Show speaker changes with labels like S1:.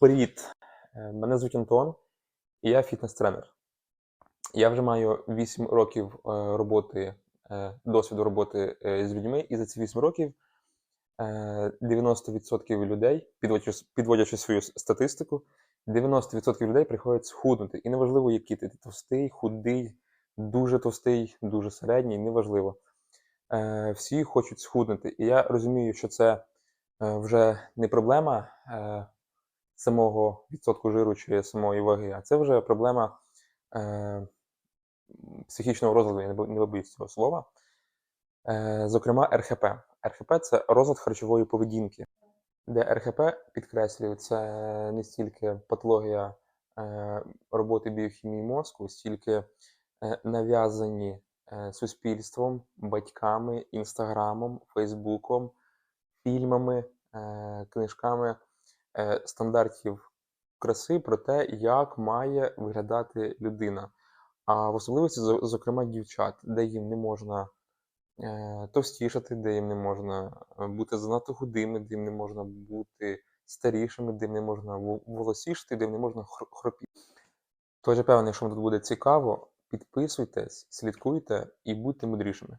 S1: Привіт! Е, Мене звуть Антон, і я фітнес-тренер. Я вже маю 8 років е, роботи, е, досвіду роботи з людьми, і за ці 8 років е, 90% людей, підводячи, свою статистику, 90% людей приходять схуднути. І неважливо, який ти, ти товстий, худий, дуже товстий, дуже середній, неважливо. Всі хочуть схуднути. І я розумію, що це вже не проблема. Самого відсотку жиру чи самої ваги, а це вже проблема е, психічного розладу, я не бо- цього слова. Е, зокрема, РХП. РХП це розлад харчової поведінки, де РХП, підкреслюю, це не стільки патологія е, роботи біохімії мозку, стільки е, нав'язані е, суспільством, батьками, інстаграмом, фейсбуком, фільмами, е, книжками стандартів краси про те, як має виглядати людина. А в особливості, зокрема, дівчат, де їм не можна е, товстішати, де їм не можна е, бути занадто худими, де їм не можна бути старішими, де їм не можна во- волосішати, де їм не можна хропіти. Тож я певний, що вам тут буде цікаво, підписуйтесь, слідкуйте і будьте мудрішими.